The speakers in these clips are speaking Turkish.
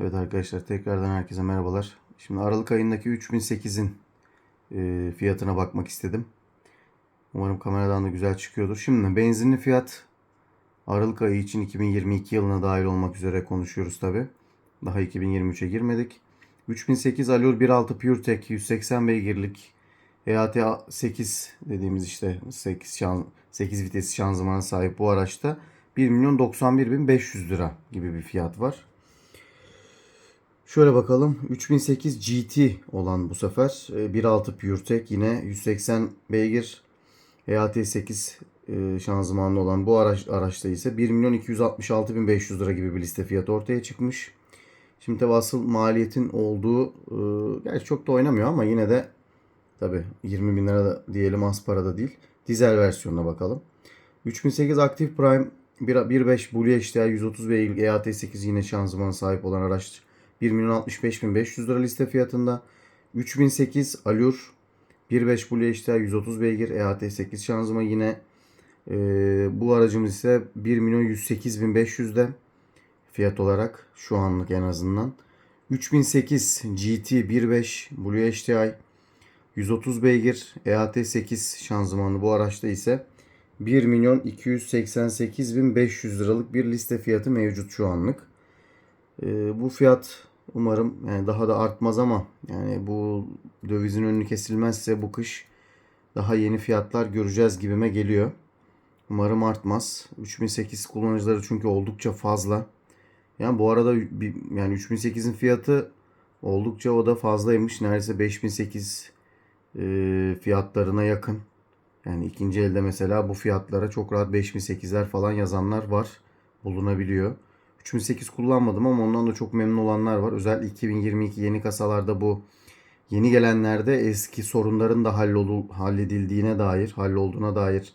Evet arkadaşlar tekrardan herkese merhabalar. Şimdi Aralık ayındaki 3008'in e, fiyatına bakmak istedim. Umarım kameradan da güzel çıkıyordur. Şimdi benzinli fiyat Aralık ayı için 2022 yılına dahil olmak üzere konuşuyoruz tabi. Daha 2023'e girmedik. 3008 Allure 1.6 PureTech 180 beygirlik EAT 8 dediğimiz işte 8, şan, 8 vites şanzımana sahip bu araçta 1 milyon 91 bin 500 lira gibi bir fiyat var. Şöyle bakalım. 3008 GT olan bu sefer. e, 1.6 PureTech yine 180 beygir EAT 8 e, şanzımanlı olan bu araç, araçta ise 1 milyon 266 bin 500 lira gibi bir liste fiyatı ortaya çıkmış. Şimdi tabi asıl maliyetin olduğu e, gerçi çok da oynamıyor ama yine de tabi 20 bin lira da diyelim az para da değil. Dizel versiyonuna bakalım. 3008 Active Prime 1.5 Blue HDI 130 beygir EAT 8 yine şanzımana sahip olan araç 1 milyon 65 bin 500 lira liste fiyatında. 3008 Allure 1.5 Blue HDI 130 beygir EAT 8 şanzıman yine e, bu aracımız ise 1 milyon 108 bin 500'de fiyat olarak şu anlık en azından. 3008 GT 1.5 Blue HDI 130 beygir EAT 8 şanzımanlı bu araçta ise 1 milyon 288 bin 500 liralık bir liste fiyatı mevcut şu anlık. Ee, bu fiyat umarım yani daha da artmaz ama yani bu dövizin önünü kesilmezse bu kış daha yeni fiyatlar göreceğiz gibime geliyor. Umarım artmaz. 3008 kullanıcıları çünkü oldukça fazla. Yani bu arada yani 3008'in fiyatı oldukça o da fazlaymış. Neredeyse 5008 e, fiyatlarına yakın. Yani ikinci elde mesela bu fiyatlara çok rahat 5008'ler falan yazanlar var. Bulunabiliyor. 3008 kullanmadım ama ondan da çok memnun olanlar var. Özellikle 2022 yeni kasalarda bu yeni gelenlerde eski sorunların da hallolu, halledildiğine dair, hallolduğuna dair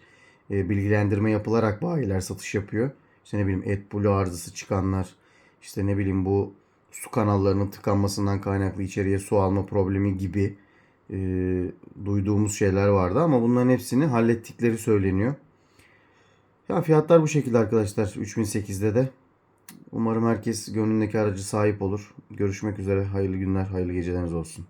e, bilgilendirme yapılarak bayiler satış yapıyor. İşte ne bileyim AdBlue arızası çıkanlar, işte ne bileyim bu su kanallarının tıkanmasından kaynaklı içeriye su alma problemi gibi e, duyduğumuz şeyler vardı ama bunların hepsini hallettikleri söyleniyor. Ya fiyatlar bu şekilde arkadaşlar 3008'de de. Umarım herkes gönlündeki aracı sahip olur. Görüşmek üzere. Hayırlı günler, hayırlı geceleriniz olsun.